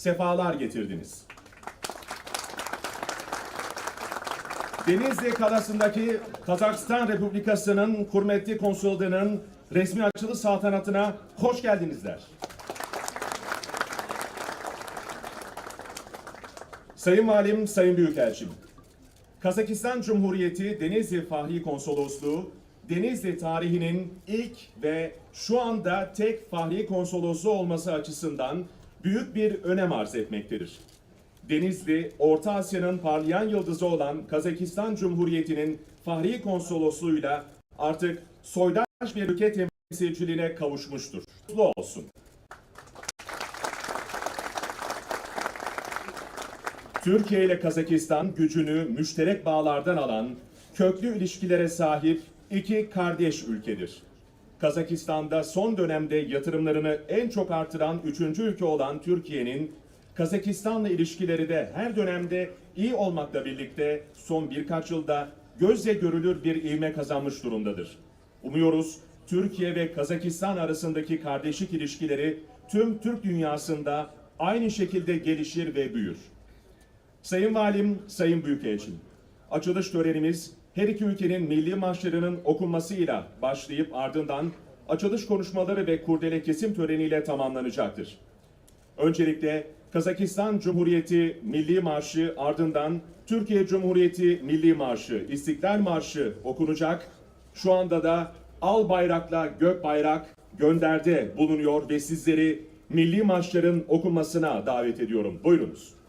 sefalar getirdiniz. Denizli Kalası'ndaki Kazakistan Republikası'nın Kurmetli Konsolosluğu'nun resmi açılış saltanatına hoş geldinizler. Sayın Valim, Sayın Büyükelçim, Kazakistan Cumhuriyeti Denizli Fahri Konsolosluğu, Denizli tarihinin ilk ve şu anda tek Fahri Konsolosluğu olması açısından büyük bir önem arz etmektedir. Denizli, Orta Asya'nın parlayan yıldızı olan Kazakistan Cumhuriyeti'nin Fahri Konsolosluğu'yla artık soydaş bir ülke temsilciliğine kavuşmuştur. Mutlu olsun. Türkiye ile Kazakistan gücünü müşterek bağlardan alan, köklü ilişkilere sahip iki kardeş ülkedir. Kazakistan'da son dönemde yatırımlarını en çok artıran üçüncü ülke olan Türkiye'nin Kazakistan'la ilişkileri de her dönemde iyi olmakla birlikte son birkaç yılda gözle görülür bir ivme kazanmış durumdadır. Umuyoruz Türkiye ve Kazakistan arasındaki kardeşlik ilişkileri tüm Türk dünyasında aynı şekilde gelişir ve büyür. Sayın Valim, Sayın Büyükelçim, açılış törenimiz her iki ülkenin milli marşlarının okunmasıyla başlayıp ardından açılış konuşmaları ve kurdele kesim töreniyle tamamlanacaktır. Öncelikle Kazakistan Cumhuriyeti Milli Marşı ardından Türkiye Cumhuriyeti Milli Marşı, İstiklal Marşı okunacak. Şu anda da al bayrakla gök bayrak gönderde bulunuyor ve sizleri milli marşların okunmasına davet ediyorum. Buyurunuz.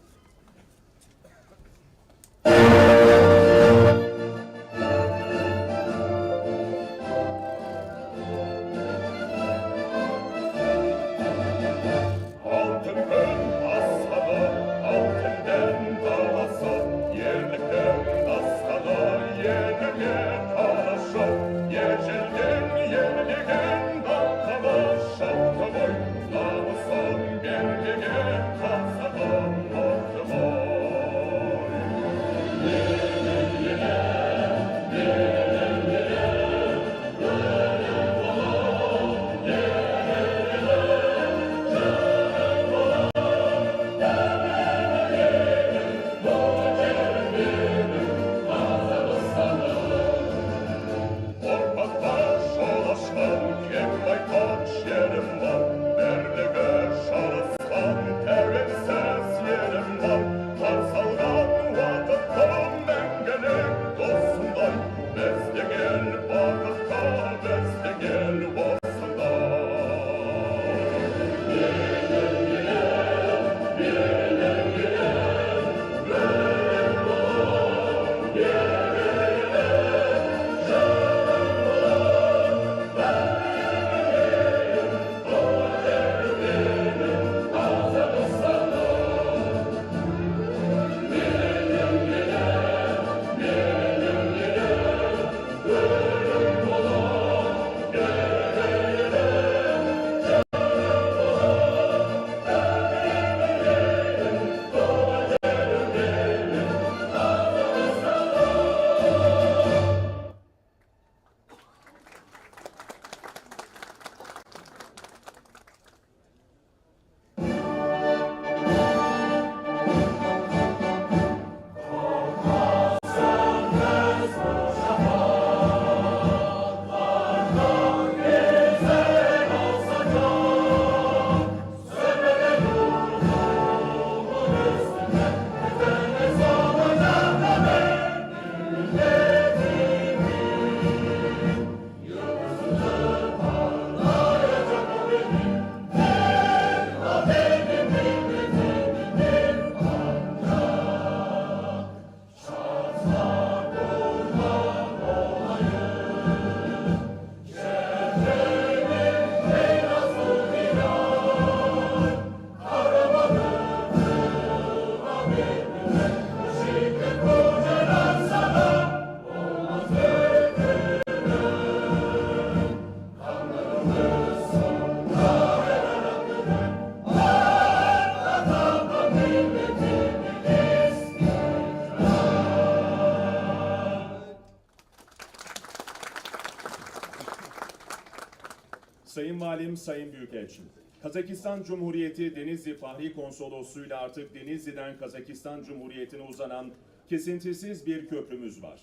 Valim, Sayın Büyükelçim. Kazakistan Cumhuriyeti Denizli Fahri Konsolosluğu'yla artık Denizli'den Kazakistan Cumhuriyeti'ne uzanan kesintisiz bir köprümüz var.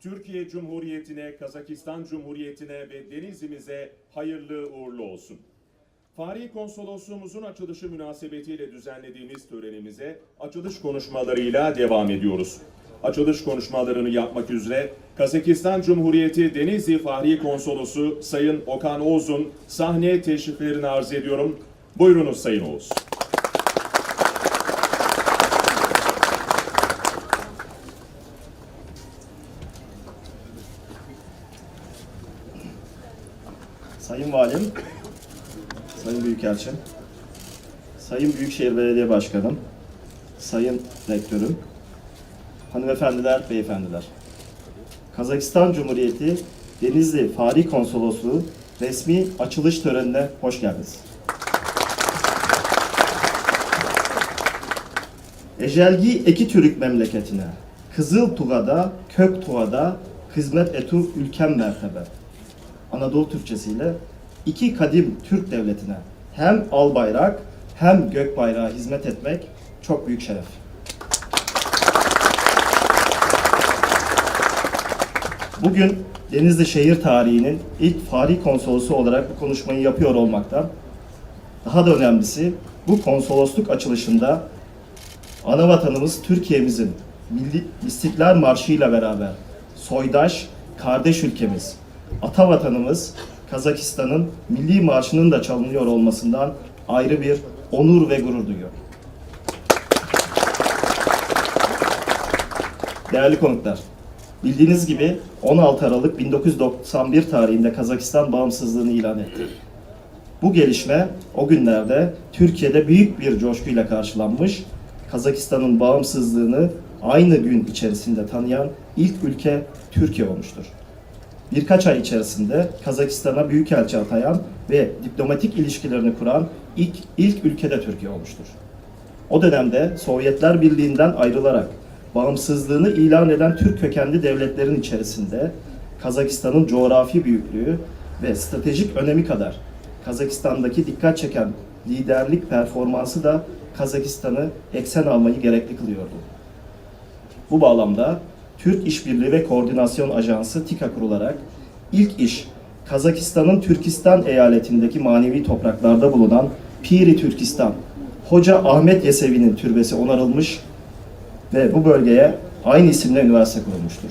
Türkiye Cumhuriyeti'ne, Kazakistan Cumhuriyeti'ne ve Denizli'mize hayırlı uğurlu olsun. Fahri Konsolosluğumuzun açılışı münasebetiyle düzenlediğimiz törenimize açılış konuşmalarıyla devam ediyoruz. Açılış konuşmalarını yapmak üzere Kazakistan Cumhuriyeti Denizli Fahri Konsolosu Sayın Okan Oğuz'un sahneye teşriflerini arz ediyorum. Buyurunuz Sayın Oğuz. Sayın Valim, Sayın Büyükelçim, Sayın Büyükşehir Belediye Başkanım, Sayın Rektörüm, hanımefendiler, beyefendiler. Kazakistan Cumhuriyeti Denizli Fahri Konsolosluğu resmi açılış törenine hoş geldiniz. Ecelgi Eki Türk memleketine, Kızıl Tuga'da, Kök Tuga'da hizmet etu ülkem mertebe. Anadolu Türkçesiyle iki kadim Türk devletine hem al bayrak hem gök bayrağı hizmet etmek çok büyük şeref. Bugün Denizli şehir tarihinin ilk Fahri Konsolosu olarak bu konuşmayı yapıyor olmaktan daha da önemlisi bu konsolosluk açılışında ana vatanımız Türkiye'mizin Milli İstiklal Marşı ile beraber soydaş, kardeş ülkemiz, ata vatanımız Kazakistan'ın milli marşının da çalınıyor olmasından ayrı bir onur ve gurur duyuyor. Değerli konuklar, bildiğiniz gibi 16 Aralık 1991 tarihinde Kazakistan bağımsızlığını ilan etti. Bu gelişme o günlerde Türkiye'de büyük bir coşkuyla karşılanmış, Kazakistan'ın bağımsızlığını aynı gün içerisinde tanıyan ilk ülke Türkiye olmuştur. Birkaç ay içerisinde Kazakistan'a büyükelçi atayan ve diplomatik ilişkilerini kuran ilk, ilk ülke de Türkiye olmuştur. O dönemde Sovyetler Birliği'nden ayrılarak bağımsızlığını ilan eden Türk kökenli devletlerin içerisinde Kazakistan'ın coğrafi büyüklüğü ve stratejik önemi kadar Kazakistan'daki dikkat çeken liderlik performansı da Kazakistan'ı eksen almayı gerekli kılıyordu. Bu bağlamda Türk İşbirliği ve Koordinasyon Ajansı TİKA kurularak ilk iş Kazakistan'ın Türkistan eyaletindeki manevi topraklarda bulunan Piri Türkistan, Hoca Ahmet Yesevi'nin türbesi onarılmış ve bu bölgeye aynı isimle üniversite kurulmuştur.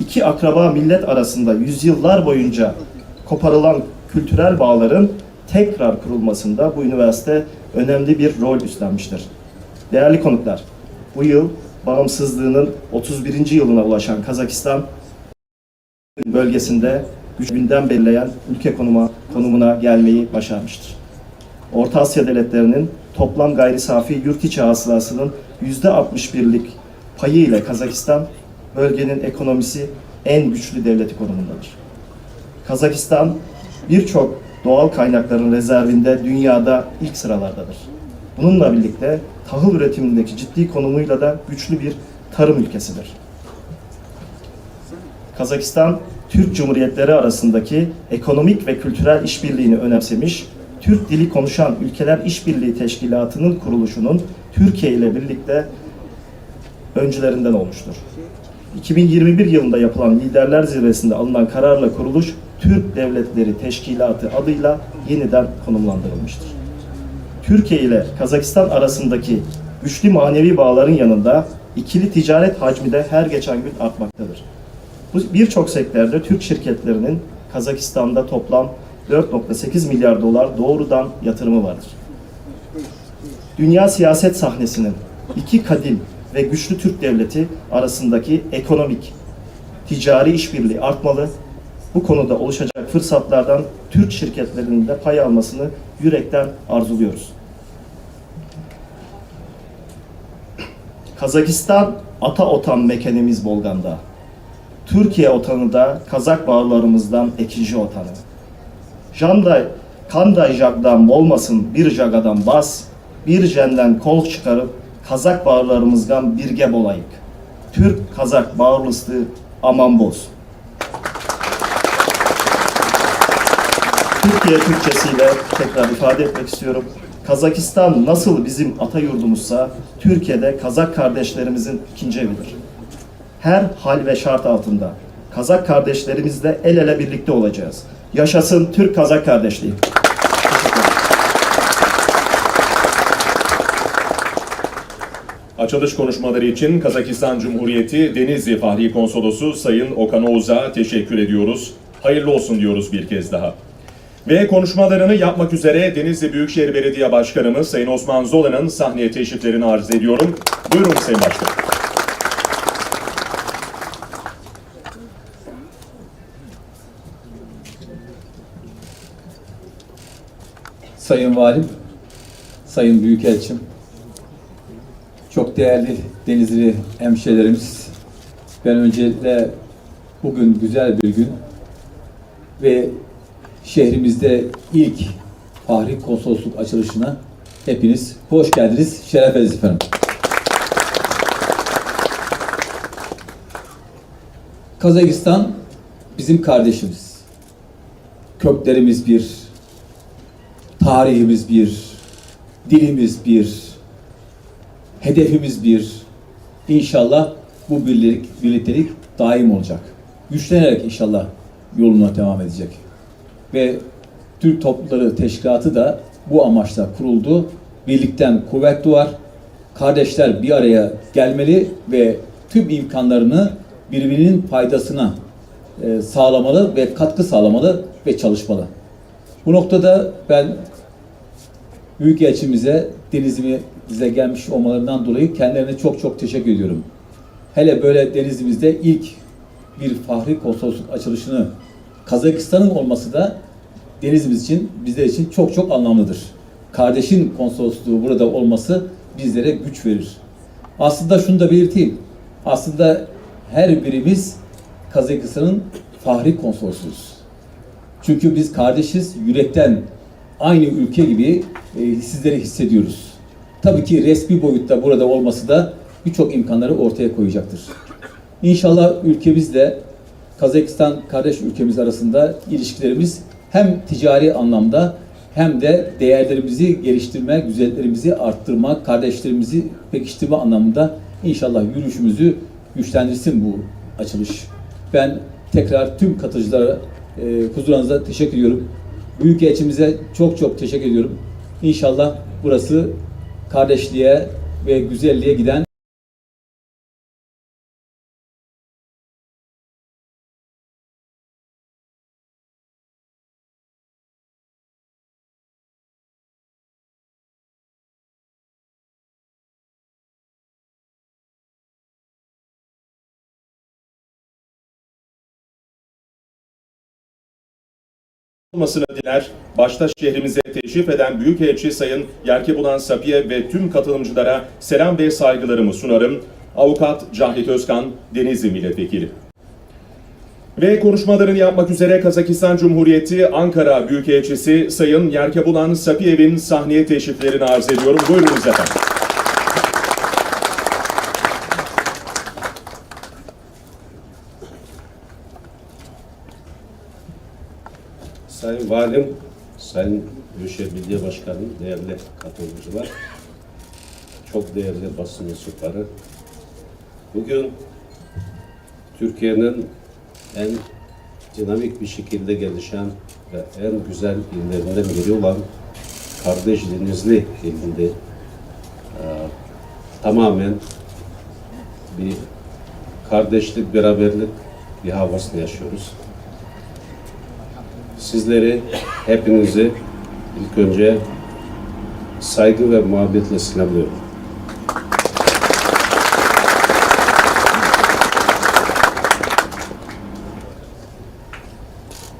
İki akraba millet arasında yüzyıllar boyunca koparılan kültürel bağların tekrar kurulmasında bu üniversite önemli bir rol üstlenmiştir. Değerli konuklar, bu yıl bağımsızlığının 31. yılına ulaşan Kazakistan bölgesinde gücünden belirleyen ülke konuma, konumuna gelmeyi başarmıştır. Orta Asya devletlerinin toplam gayri safi yurt içi hasılasının %61'lik payı ile Kazakistan bölgenin ekonomisi en güçlü devleti konumundadır. Kazakistan birçok doğal kaynakların rezervinde dünyada ilk sıralardadır. Bununla birlikte tahıl üretimindeki ciddi konumuyla da güçlü bir tarım ülkesidir. Kazakistan, Türk Cumhuriyetleri arasındaki ekonomik ve kültürel işbirliğini önemsemiş, Türk dili konuşan ülkeler işbirliği teşkilatının kuruluşunun Türkiye ile birlikte öncülerinden olmuştur. 2021 yılında yapılan Liderler Zirvesi'nde alınan kararla kuruluş Türk Devletleri Teşkilatı adıyla yeniden konumlandırılmıştır. Türkiye ile Kazakistan arasındaki güçlü manevi bağların yanında ikili ticaret hacmi de her geçen gün artmaktadır. Birçok sektörde Türk şirketlerinin Kazakistan'da toplam 4.8 milyar dolar doğrudan yatırımı vardır. Dünya siyaset sahnesinin iki kadim ve güçlü Türk devleti arasındaki ekonomik, ticari işbirliği artmalı. Bu konuda oluşacak fırsatlardan Türk şirketlerinin de pay almasını yürekten arzuluyoruz. Kazakistan ata otan mekenimiz Bolgan'da. Türkiye otanı da Kazak bağlarımızdan ikinci otanı. Janday, kanday jagdan olmasın bir jagadan bas, bir jenden kol çıkarıp Kazak bağlarımızdan birge bolayık. Türk Kazak bağırlısı aman boz. Türkiye Türkçesiyle tekrar ifade etmek istiyorum. Kazakistan nasıl bizim ata yurdumuzsa Türkiye'de Kazak kardeşlerimizin ikinci evidir. Her hal ve şart altında Kazak kardeşlerimizle el ele birlikte olacağız. Yaşasın Türk-Kazak kardeşliği. Açılış konuşmaları için Kazakistan Cumhuriyeti Denizli Fahri Konsolosu Sayın Okan Oğuz'a teşekkür ediyoruz. Hayırlı olsun diyoruz bir kez daha. Ve konuşmalarını yapmak üzere Denizli Büyükşehir Belediye Başkanımız Sayın Osman Zola'nın sahneye teşriflerini arz ediyorum. Buyurun Sayın Başkan. Sayın Valim, Sayın Büyükelçim, çok değerli Denizli hemşehrilerimiz, ben öncelikle bugün güzel bir gün ve şehrimizde ilk Fahri Konsolosluk açılışına hepiniz hoş geldiniz, şeref verdiniz efendim. Kazakistan bizim kardeşimiz. Köklerimiz bir, tarihimiz bir, dilimiz bir, hedefimiz bir. İnşallah bu birlik, birliktelik daim olacak. Güçlenerek inşallah yoluna devam edecek. Ve Türk Toplulukları Teşkilatı da bu amaçla kuruldu. Birlikten kuvvet doğar. Kardeşler bir araya gelmeli ve tüm imkanlarını birbirinin faydasına e, sağlamalı ve katkı sağlamalı ve çalışmalı. Bu noktada ben Büyükelçimize Denizli'mize gelmiş olmalarından dolayı kendilerine çok çok teşekkür ediyorum. Hele böyle Denizli'mizde ilk bir fahri konsolosluk açılışını Kazakistan'ın olması da Denizli'miz için, bizler için çok çok anlamlıdır. Kardeşin konsolosluğu burada olması bizlere güç verir. Aslında şunu da belirteyim. Aslında her birimiz Kazakistan'ın fahri konsolosuyuz. Çünkü biz kardeşiz, yürekten aynı ülke gibi e, sizleri hissediyoruz. Tabii ki resmi boyutta burada olması da birçok imkanları ortaya koyacaktır. İnşallah ülkemizle Kazakistan kardeş ülkemiz arasında ilişkilerimiz hem ticari anlamda hem de değerlerimizi geliştirme, güzelliklerimizi arttırma, kardeşlerimizi pekiştirme anlamında inşallah yürüyüşümüzü güçlendirsin bu açılış. Ben tekrar tüm katılımcılara e, huzurunuzda teşekkür ediyorum. Büyükelçimize çok çok teşekkür ediyorum. İnşallah burası kardeşliğe ve güzelliğe giden olmasını diler. Başta şehrimize teşrif eden Büyükelçi Sayın Yerkebulan Safiye ve tüm katılımcılara selam ve saygılarımı sunarım. Avukat Cahit Özkan, Denizli Milletvekili. Ve konuşmalarını yapmak üzere Kazakistan Cumhuriyeti Ankara Büyükelçisi Sayın Yerkebulan Safiyev'in sahneye teşriflerini arz ediyorum. Buyurunuz efendim. Sayın Valim, Sayın Büyükşehir Belediye Başkanım, değerli katılımcılar, çok değerli basın mensupları. Bugün Türkiye'nin en dinamik bir şekilde gelişen ve en güzel illerinden biri olan kardeş Denizli ilinde e, tamamen bir kardeşlik, beraberlik bir havasını yaşıyoruz. Sizleri, hepinizi ilk önce saygı ve muhabbetle selamlıyorum.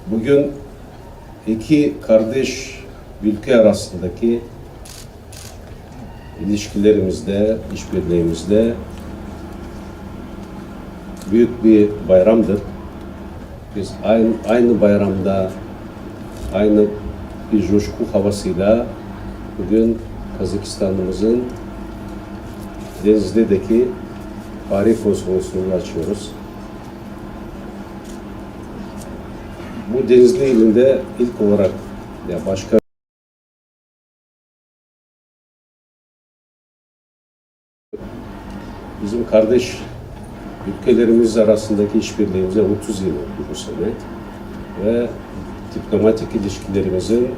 Bugün iki kardeş ülke arasındaki ilişkilerimizde, işbirliğimizde büyük bir bayramdır. Biz aynı, aynı bayramda aynı bir coşku havasıyla bugün Kazakistan'ımızın Denizli'deki Fahri Konsolosluğunu açıyoruz. Bu Denizli ilinde ilk olarak Ya başka bizim kardeş ülkelerimiz arasındaki işbirliğimize 30 yıl oldu bu sene ve diplomatik ilişkilerimizin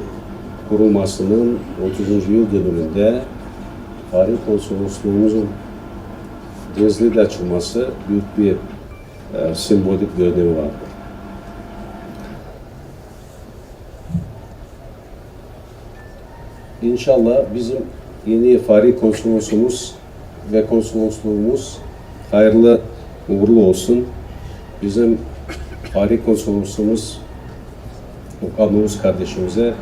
kurulmasının 30. yıl dönümünde Paris Konsolosluğumuzun Denizli'de açılması büyük bir e, sembolik bir önemi vardı. İnşallah bizim yeni Fahri konsolosumuz ve konsolosluğumuz hayırlı uğurlu olsun. Bizim Fahri konsolosumuz Okan kardeşimize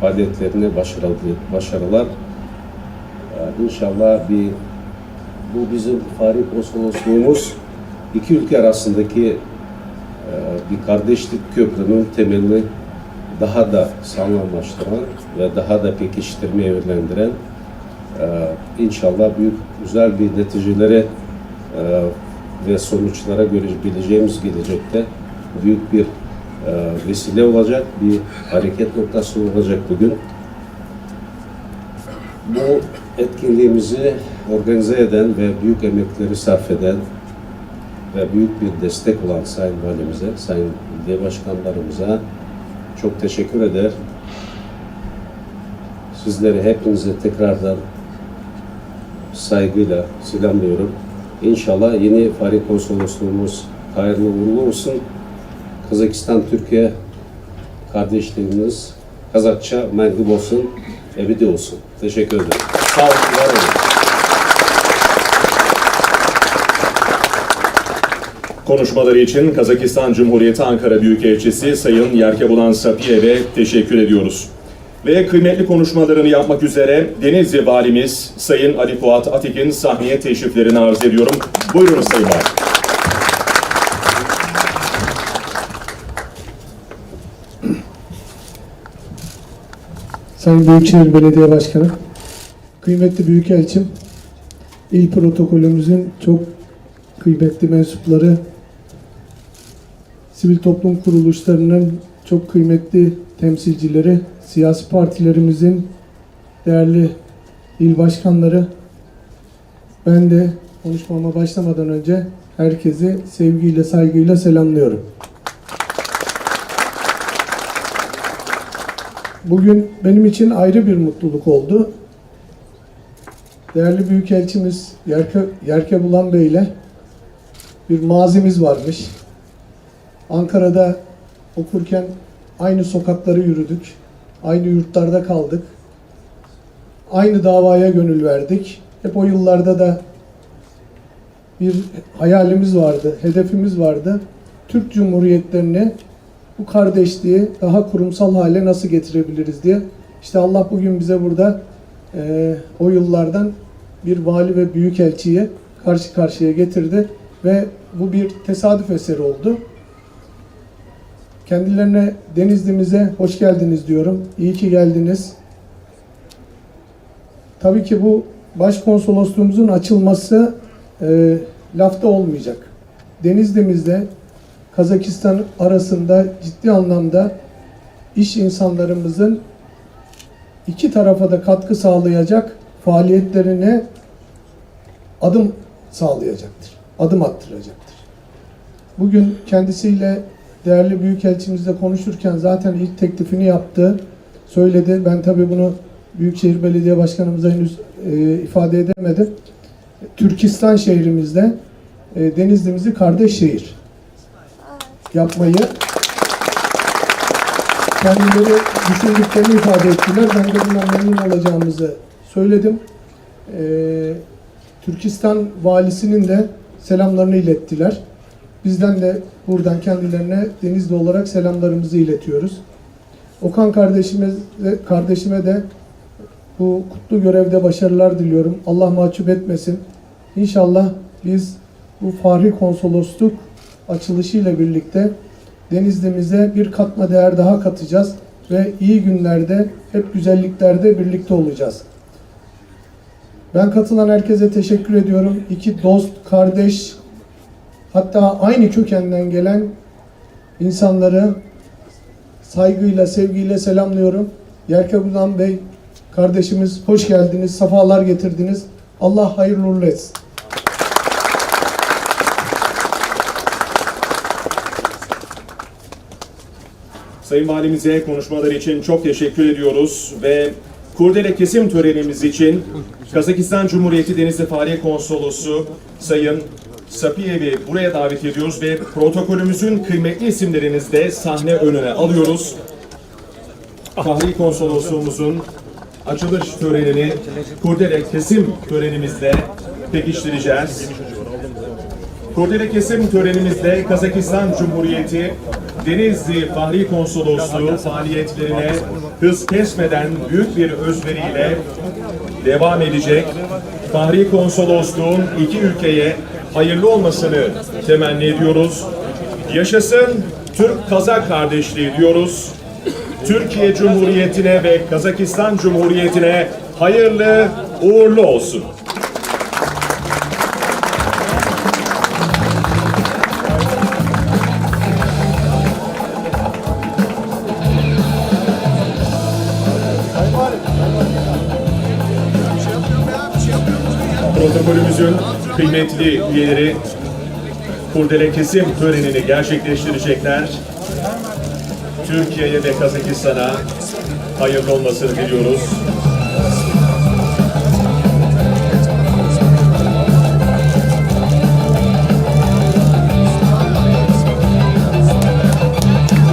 faaliyetlerine başarılı, başarılar. Ee, İnşallah bir bu bizim Fahri konsolosluğumuz iki ülke arasındaki e, bir kardeşlik köprünün temelini daha da sağlamlaştıran ve daha da pekiştirmeye yönlendiren e, inşallah büyük güzel bir neticelere ve sonuçlara görebileceğimiz gelecekte büyük bir vesile olacak, bir hareket noktası olacak bugün. Bu etkinliğimizi organize eden ve büyük emekleri sarf eden ve büyük bir destek olan Sayın Valimize, Sayın Belediye Başkanlarımıza çok teşekkür eder. Sizleri hepinize tekrardan saygıyla selamlıyorum. İnşallah yeni Fahri Konsolosluğumuz hayırlı uğurlu olsun. Kazakistan Türkiye kardeşliğimiz Kazakça mergib olsun, ebedi olsun. Teşekkür ederim. Sağ olun, var olun. Konuşmaları için Kazakistan Cumhuriyeti Ankara Büyükelçisi Sayın Yerkebulan Sapiyev'e teşekkür ediyoruz. Ve kıymetli konuşmalarını yapmak üzere Denizli Valimiz Sayın Ali Fuat Atik'in sahneye teşriflerini arz ediyorum. Buyurunuz Sayın Valim. Sayın Büyükşehir Belediye Başkanı, kıymetli Büyükelçim, il protokolümüzün çok kıymetli mensupları, sivil toplum kuruluşlarının çok kıymetli temsilcileri, siyasi partilerimizin değerli il başkanları, ben de konuşmama başlamadan önce herkesi sevgiyle, saygıyla selamlıyorum. Bugün benim için ayrı bir mutluluk oldu. Değerli Büyükelçimiz Yerke, Yerke Bulan Bey ile bir mazimiz varmış. Ankara'da okurken aynı sokakları yürüdük. Aynı yurtlarda kaldık. Aynı davaya gönül verdik. Hep o yıllarda da bir hayalimiz vardı, hedefimiz vardı. Türk Cumhuriyetlerini bu kardeşliği daha kurumsal hale nasıl getirebiliriz diye. İşte Allah bugün bize burada e, o yıllardan bir vali ve büyükelçiyi karşı karşıya getirdi ve bu bir tesadüf eseri oldu. Kendilerine Denizli'mize hoş geldiniz diyorum. İyi ki geldiniz. Tabii ki bu başkonsolosluğumuzun açılması e, lafta olmayacak. Denizli'mizde Kazakistan arasında ciddi anlamda iş insanlarımızın iki tarafa da katkı sağlayacak faaliyetlerine adım sağlayacaktır. Adım attıracaktır. Bugün kendisiyle değerli büyükelçimizle konuşurken zaten ilk teklifini yaptı. Söyledi. Ben tabii bunu Büyükşehir Belediye Başkanımıza henüz e, ifade edemedim. Türkistan şehrimizde e, Denizli'mizi kardeş şehir yapmayı kendileri düşündüklerini ifade ettiler. Ben de bundan memnun olacağımızı söyledim. Ee, Türkistan valisinin de selamlarını ilettiler. Bizden de buradan kendilerine Denizli olarak selamlarımızı iletiyoruz. Okan kardeşime, kardeşime de bu kutlu görevde başarılar diliyorum. Allah mahcup etmesin. İnşallah biz bu Fahri Konsolosluk açılışıyla birlikte Denizli'mize bir katma değer daha katacağız ve iyi günlerde, hep güzelliklerde birlikte olacağız. Ben katılan herkese teşekkür ediyorum. İki dost, kardeş, hatta aynı kökenden gelen insanları saygıyla, sevgiyle selamlıyorum. Yerkebudan Bey kardeşimiz hoş geldiniz, safalar getirdiniz. Allah hayırlı uğurlu etsin. Sayın Valimize konuşmaları için çok teşekkür ediyoruz ve kurdele kesim törenimiz için Kazakistan Cumhuriyeti Denizli Fahriye Konsolosu Sayın Sapiyev'i buraya davet ediyoruz ve protokolümüzün kıymetli isimlerinizi de sahne önüne alıyoruz. Fahri Konsolosluğumuzun açılış törenini kurdele kesim törenimizle pekiştireceğiz. Kurdele kesim törenimizde Kazakistan Cumhuriyeti Denizli Fahri Konsolosluğu faaliyetlerine hız kesmeden büyük bir özveriyle devam edecek. Fahri Konsolosluğun iki ülkeye hayırlı olmasını temenni ediyoruz. Yaşasın Türk-Kazak kardeşliği diyoruz. Türkiye Cumhuriyeti'ne ve Kazakistan Cumhuriyeti'ne hayırlı uğurlu olsun. Protokolümüzün kıymetli üyeleri kurdele kesim törenini gerçekleştirecekler. Türkiye'ye ve Kazakistan'a hayırlı olmasını diliyoruz.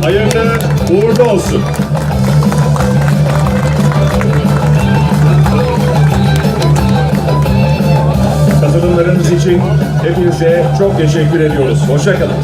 Hayırlı uğurlu olsun. Katılımlarınız için hepinize çok teşekkür ediyoruz. Hoşçakalın.